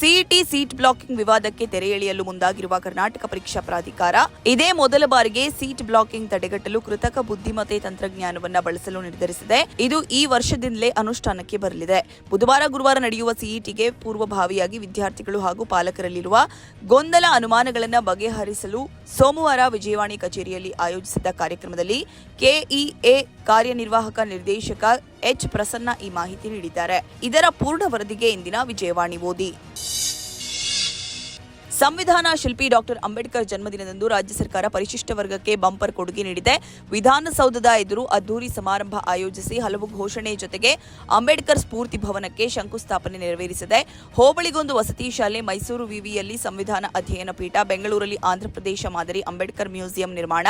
CET seat blocking ವಿವಾದಕ್ಕೆ ತೆರೆ ಎಳೆಯಲು ಮುಂದಾಗಿರುವ ಕರ್ನಾಟಕ ಪರೀಕ್ಷಾ ಪ್ರಾಧಿಕಾರ, ಇದೇ ಮೊದಲ ಬಾರಿಗೆ ಸೀಟ್ ಬ್ಲಾಕಿಂಗ್ ತಡೆಗಟ್ಟಲು ಕೃತಕ ಬುದ್ಧಿಮತ್ತೆ ತಂತ್ರಜ್ಞಾನವನ್ನು ಬಳಸಲು ನಿರ್ಧರಿಸಿದೆ. ಇದು ಈ ವರ್ಷದಿಂದಲೇ ಅನುಷ್ಠಾನಕ್ಕೆ ಬರಲಿದೆ. ಬುಧವಾರ ಗುರುವಾರ ನಡೆಯುವ ಸಿಇಟಿಗೆ ಪೂರ್ವಭಾವಿಯಾಗಿ ವಿದ್ಯಾರ್ಥಿಗಳು ಹಾಗೂ ಪಾಲಕರಲ್ಲಿರುವ ಗೊಂದಲ ಅನುಮಾನಗಳನ್ನು ಬಗೆಹರಿಸಲು ಸೋಮವಾರ ವಿಜಯವಾಣಿ ಕಚೇರಿಯಲ್ಲಿ ಆಯೋಜಿಸಿದ್ದ ಕಾರ್ಯಕ್ರಮದಲ್ಲಿ ಕೆಇಎ ಕಾರ್ಯನಿರ್ವಾಹಕ ನಿರ್ದೇಶಕ ಎಚ್ ಪ್ರಸನ್ನ ಈ ಮಾಹಿತಿ ನೀಡಿದ್ದಾರೆ. ಇದರ ಪೂರ್ಣ ವರದಿಗೆ ಇಂದಿನ ವಿಜಯವಾಣಿ ಓದಿ. ಸಂವಿಧಾನ ಶಿಲ್ಪಿ ಡಾಕ್ಟರ್ ಅಂಬೇಡ್ಕರ್ ಜನ್ಮದಿನದಂದು ರಾಜ್ಯ ಸರ್ಕಾರ ಪರಿಶಿಷ್ಟ ವರ್ಗಕ್ಕೆ ಬಂಪರ್ ಕೊಡುಗೆ ನೀಡಿದೆ. ವಿಧಾನಸೌಧದ ಎದುರು ಅದ್ದೂರಿ ಸಮಾರಂಭ ಆಯೋಜಿಸಿ ಹಲವು ಘೋಷಣೆ ಜೊತೆಗೆ ಅಂಬೇಡ್ಕರ್ ಸ್ಫೂರ್ತಿ ಭವನಕ್ಕೆ ಶಂಕುಸ್ಥಾಪನೆ ನೆರವೇರಿಸಿದೆ. ಹೋಬಳಿಗೊಂದು ವಸತಿ ಶಾಲೆ ಮೈಸೂರು ವಿವಿಯಲ್ಲಿ ಸಂವಿಧಾನ ಅಧ್ಯಯನ ಪೀಠ, ಬೆಂಗಳೂರಲ್ಲಿ ಆಂಧ್ರಪ್ರದೇಶ ಮಾದರಿ ಅಂಬೇಡ್ಕರ್ ಮ್ಯೂಸಿಯಂ ನಿರ್ಮಾಣ,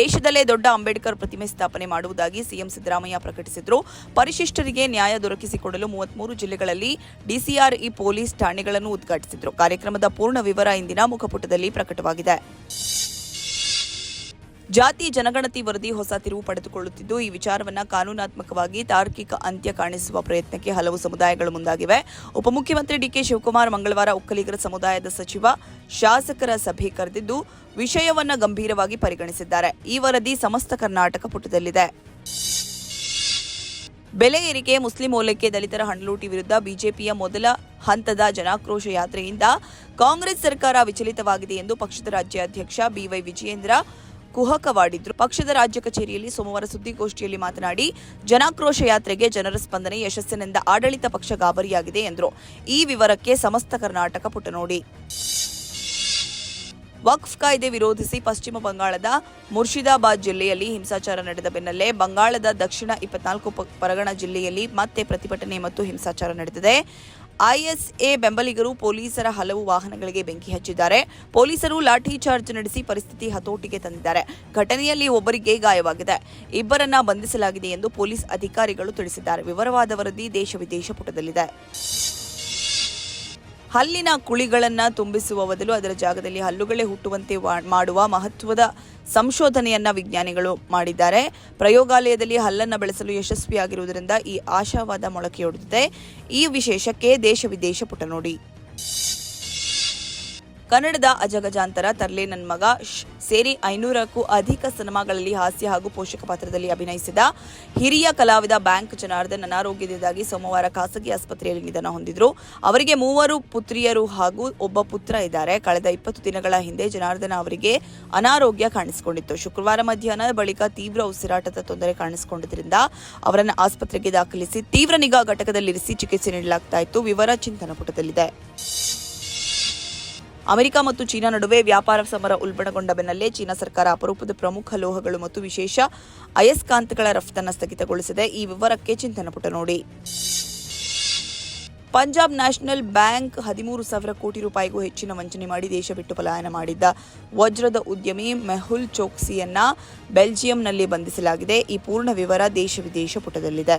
ದೇಶದಲ್ಲೇ ದೊಡ್ಡ ಅಂಬೇಡ್ಕರ್ ಪ್ರತಿಮೆ ಸ್ಥಾಪನೆ ಮಾಡುವುದಾಗಿ ಸಿಎಂ ಸಿದ್ದರಾಮಯ್ಯ ಪ್ರಕಟಿಸಿದರು. ಪರಿಶಿಷ್ಟರಿಗೆ ನ್ಯಾಯ ದೊರಕಿಸಿಕೊಡಲು ಮೂವತ್ಮೂರು ಜಿಲ್ಲೆಗಳಲ್ಲಿ ಡಿಸಿಆರ್ಇ ಪೊಲೀಸ್ ಠಾಣೆಗಳನ್ನು ಉದ್ಘಾಟಿಸಿದರು. ಕಾರ್ಯಕ್ರಮದ ಪೂರ್ಣ ವಿವರ ಇಂದಿನ ಮುಖಪುಟದಲ್ಲಿ ಪ್ರಕಟವಾಗಿದೆ. ಜಾತಿ ಜನಗಣತಿ ವರದಿ ಹೊಸ ತಿರುವು ಪಡೆದುಕೊಳ್ಳುತ್ತಿದ್ದು, ಈ ವಿಚಾರವನ್ನು ಕಾನೂನಾತ್ಮಕವಾಗಿ ತಾರ್ಕಿಕ ಅಂತ್ಯ ಕಾಣಿಸುವ ಪ್ರಯತ್ನಕ್ಕೆ ಹಲವು ಸಮುದಾಯಗಳು ಮುಂದಾಗಿವೆ. ಉಪಮುಖ್ಯಮಂತ್ರಿ ಡಿಕೆ ಶಿವಕುಮಾರ್ ಮಂಗಳವಾರ ಒಕ್ಕಲಿಗರ ಸಮುದಾಯದ ಸಚಿವ, ಶಾಸಕರ ಸಭೆ ಕರೆದಿದ್ದು, ವಿಷಯವನ್ನು ಗಂಭೀರವಾಗಿ ಪರಿಗಣಿಸಿದ್ದಾರೆ. ಈ ವರದಿ ಸಮಸ್ತ ಕರ್ನಾಟಕ ಪುಟದಲ್ಲಿದೆ. ಬೆಲೆ ಏರಿಕೆ, ಮುಸ್ಲಿಂ ಓಲೈಕೆ ದಲಿತರ ಹಣಲೂಟಿ ವಿರುದ್ಧ ಬಿಜೆಪಿಯ ಮೊದಲ ಹಂತದ ಜನಾಕ್ರೋಶ ಯಾತ್ರೆಯಿಂದ ಕಾಂಗ್ರೆಸ್ ಸರ್ಕಾರ ವಿಚಲಿತವಾಗಿದೆ ಎಂದು ಪಕ್ಷದ ರಾಜ್ಯಾಧ್ಯಕ್ಷ ಬಿವೈ ವಿಜಯೇಂದ್ರ ಕುಹಕವಾಡಿದ್ರು. ಪಕ್ಷದ ರಾಜ್ಯ ಕಚೇರಿಯಲ್ಲಿ ಸೋಮವಾರ ಸುದ್ದಿಗೋಷ್ಠಿಯಲ್ಲಿ ಮಾತನಾಡಿ, ಜನಾಕ್ರೋಶ ಯಾತ್ರೆಗೆ ಜನರ ಸ್ಪಂದನೆ ಯಶಸ್ಸಿನಿಂದ ಆಡಳಿತ ಪಕ್ಷ ಗಾಬರಿಯಾಗಿದೆ ಎಂದರು. ಈ ವಿವರಕ್ಕೆ ಸಮಸ್ತ ಕರ್ನಾಟಕ ಪುಟ ನೋಡಿ ವಕ್ಫ್ ಕಾಯ್ದೆ ವಿರೋಧಿಸಿ ಪಶ್ಚಿಮ ಬಂಗಾಳದ ಮುರ್ಷಿದಾಬಾದ್ ಜಿಲ್ಲೆಯಲ್ಲಿ ಹಿಂಸಾಚಾರ ನಡೆದ ಬೆನ್ನಲ್ಲೇ ಬಂಗಾಳದ ದಕ್ಷಿಣ ಇಪ್ಪತ್ನಾಲ್ಕು ಪರಗಣ ಜಿಲ್ಲೆಯಲ್ಲಿ ಮತ್ತೆ ಪ್ರತಿಭಟನೆ ಮತ್ತು ಹಿಂಸಾಚಾರ ನಡೆದಿದೆ. ಐಎಸ್ಎ ಬೆಂಬಲಿಗರು ಪೊಲೀಸರ ಹಲವು ವಾಹನಗಳಿಗೆ ಬೆಂಕಿ ಹಚ್ಚಿದ್ದಾರೆ. ಪೊಲೀಸರು ಲಾಠಿ ಚಾರ್ಜ್ ನಡೆಸಿ ಪರಿಸ್ಥಿತಿ ಹತೋಟಿಗೆ ತಂದಿದ್ದಾರೆ. ಘಟನೆಯಲ್ಲಿ ಒಬ್ಬರಿಗೆ ಗಾಯವಾಗಿದೆ. ಇಬ್ಬರನ್ನ ಬಂಧಿಸಲಾಗಿದೆ ಎಂದು ಪೊಲೀಸ್ ಅಧಿಕಾರಿಗಳು ತಿಳಿಸಿದ್ದಾರೆ. ವಿವರವಾದ ವರದಿ ದೇಶ ವಿದೇಶ ಪುಟದಲ್ಲಿದೆ. ಹಲ್ಲಿನ ಕುಳಿಗಳನ್ನು ತುಂಬಿಸುವ ಬದಲು ಅದರ ಜಾಗದಲ್ಲಿ ಹಲ್ಲುಗಳೇ ಹುಟ್ಟುವಂತೆ ಮಾಡುವ ಮಹತ್ವದ ಸಂಶೋಧನೆಯನ್ನ ವಿಜ್ಞಾನಿಗಳು ಮಾಡಿದ್ದಾರೆ. ಪ್ರಯೋಗಾಲಯದಲ್ಲಿ ಹಲ್ಲನ್ನ ಬೆಳೆಸಲು ಯಶಸ್ವಿಯಾಗಿರುವುದರಿಂದ ಈ ಆಶಾವಾದ ಮೊಳಕೆಯೊಡೆದಿದೆ. ಈ ವಿಶೇಷಕ್ಕೆ ದೇಶ ವಿದೇಶ ಪುಟ ನೋಡಿ. ಕನ್ನಡದ ಅಜಗಜಾಂತರ ತರ್ಲೆ ನನ್ನ ಮಗ ಸೇರಿ ಐನೂರಕ್ಕೂ ಅಧಿಕ ಸಿನಿಮಾಗಳಲ್ಲಿ ಹಾಸ್ಯ ಹಾಗೂ ಪೋಷಕ ಪಾತ್ರದಲ್ಲಿ ಅಭಿನಯಿಸಿದ ಹಿರಿಯ ಕಲಾವಿದ ಬ್ಯಾಂಕ್ ಜನಾರ್ದನ್ ಅನಾರೋಗ್ಯದಿಂದಾಗಿ ಸೋಮವಾರ ಖಾಸಗಿ ಆಸ್ಪತ್ರೆಯಲ್ಲಿ ನಿಧನ ಹೊಂದಿದ್ರು. ಅವರಿಗೆ ಮೂವರು ಪುತ್ರಿಯರು ಹಾಗೂ ಒಬ್ಬ ಪುತ್ರ ಇದ್ದಾರೆ. ಕಳೆದ ಇಪ್ಪತ್ತು ದಿನಗಳ ಹಿಂದೆ ಜನಾರ್ದನ ಅವರಿಗೆ ಅನಾರೋಗ್ಯ ಕಾಣಿಸಿಕೊಂಡಿತ್ತು. ಶುಕ್ರವಾರ ಮಧ್ಯಾಹ್ನ ಬಳಿಕ ತೀವ್ರ ಉಸಿರಾಟದ ತೊಂದರೆ ಕಾಣಿಸಿಕೊಂಡಿದ್ದರಿಂದ ಅವರನ್ನು ಆಸ್ಪತ್ರೆಗೆ ದಾಖಲಿಸಿ ತೀವ್ರ ನಿಗಾ ಘಟಕದಲ್ಲಿರಿಸಿ ಚಿಕಿತ್ಸೆ ನೀಡಲಾಗ್ತಾ ಇತ್ತು. ವಿವರ ಚಿಂತನ ಪುಟದಲ್ಲಿದೆ ಅಮೆರಿಕ ಮತ್ತು ಚೀನಾ ನಡುವೆ ವ್ಯಾಪಾರ ಸಮರ ಉಲ್ಬಣಗೊಂಡ ಬೆನ್ನಲ್ಲೇ ಚೀನಾ ಸರ್ಕಾರ ಅಪರೂಪದ ಪ್ರಮುಖ ಲೋಹಗಳು ಮತ್ತು ವಿಶೇಷ ಅಯಸ್ಕಾಂತಗಳ ರಫ್ತನ್ನು ಸ್ಥಗಿತಗೊಳಿಸಿದೆ. ಈ ವಿವರಕ್ಕೆ ಚಿಂತನ ಪುಟ ನೋಡಿ. ಪಂಜಾಬ್ ನ್ಯಾಷನಲ್ ಬ್ಯಾಂಕ್ ಹದಿಮೂರು ಸಾವಿರ ಕೋಟಿ ರೂಪಾಯಿಗೂ ಹೆಚ್ಚಿನ ವಂಚನೆ ಮಾಡಿ ದೇಶ ಬಿಟ್ಟು ಪಲಾಯನ ಮಾಡಿದ್ದ ವಜ್ರದ ಉದ್ಯಮಿ ಮೆಹುಲ್ ಚೋಕ್ಸಿಯನ್ನ ಬೆಲ್ಜಿಯಂನಲ್ಲಿ ಬಂಧಿಸಲಾಗಿದೆ. ಈ ಪೂರ್ಣ ವಿವರ ದೇಶ ವಿದೇಶ ಪುಟದಲ್ಲಿದೆ.